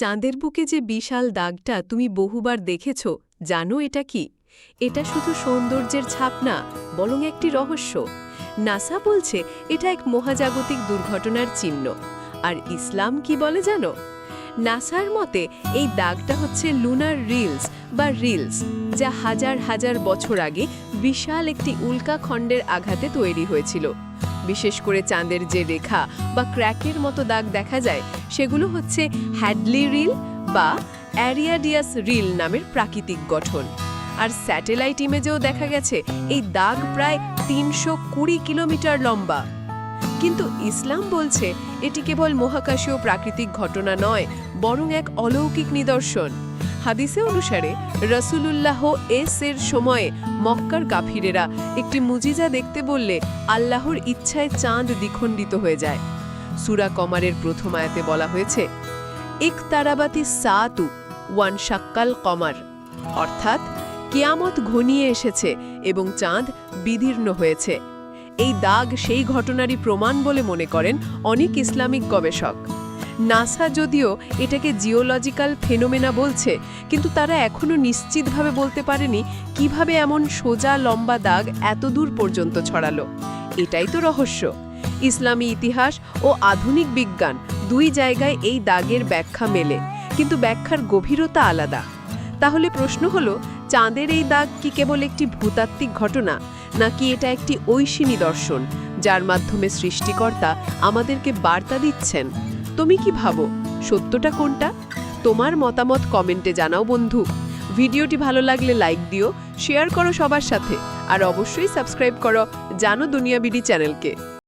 চাঁদের বুকে যে বিশাল দাগটা তুমি বহুবার দেখেছ, জানো এটা কি? এটা শুধু সৌন্দর্যের ছাপ না, বরং একটি রহস্য। নাসা বলছে, এটা এক মহাজাগতিক দুর্ঘটনার চিহ্ন। আর ইসলাম কি বলে জানো? নাসার মতে, এই দাগটা হচ্ছে লুনার রিলস বা রিলস যা হাজার হাজার বছর আগে বিশাল একটি উল্কাখণ্ডের আঘাতে তৈরি হয়েছিল। বিশেষ করে চাঁদের যে রেখা বা ক্র্যাকের মতো দাগ দেখা যায়, সেগুলো হচ্ছে হ্যাডলি রিল বা অ্যারিয়াডিয়াস রিল নামের প্রাকৃতিক গঠন। আর স্যাটেলাইট ইমেজেও দেখা গেছে এই দাগ প্রায় তিনশো কুড়ি কিলোমিটার লম্বা। কিন্তু ইসলাম বলছে, এটি কেবল মহাকাশীয় প্রাকৃতিক ঘটনা নয়, বরং এক অলৌকিক নিদর্শন। হাদিসে অনুসারে রসুলুল্লাহ এস এর সময়ে মক্কার কাফিরেরা একটি মুজিজা দেখতে বললে আল্লাহর ইচ্ছায় চাঁদ দ্বিখণ্ডিত হয়ে যায়। সুরা কমারের প্রথম আয়াতে বলা হয়েছে, ইক তারাবাতি সাতু ওয়ান সাক্কাল কমার। অর্থাৎ, কিয়ামত ঘনিয়ে এসেছে এবং চাঁদ বিদীর্ণ হয়েছে। এই দাগ সেই ঘটনারই প্রমাণ বলে মনে করেন অনেক ইসলামিক গবেষক। নাসা যদিও এটাকে জিওলজিক্যাল ফেনোমেনা বলছে, কিন্তু তারা এখনও নিশ্চিতভাবে বলতে পারেনি কীভাবে এমন সোজা লম্বা দাগ এত দূর পর্যন্ত ছড়ালো। এটাই তো রহস্য। ইসলামী ইতিহাস ও আধুনিক বিজ্ঞান দুই জায়গায় এই দাগের ব্যাখ্যা মেলে, কিন্তু ব্যাখ্যার গভীরতা আলাদা। তাহলে প্রশ্ন হলো, চাঁদের এই দাগ কি কেবল একটি ভূতাত্ত্বিক ঘটনা, নাকি এটা একটি ঐশী নিদর্শন, যার মাধ্যমে সৃষ্টিকর্তা আমাদেরকে বার্তা দিচ্ছেন? তুমি কি ভাবো? সত্যটা কোনটা? তোমার মতামত কমেন্টে জানাও বন্ধু। ভিডিওটি ভালো লাগলে লাইক দিও, শেয়ার করো সবার সাথে, আর অবশ্যই সাবস্ক্রাইব করো জানো দুনিয়া বিডি চ্যানেলকে।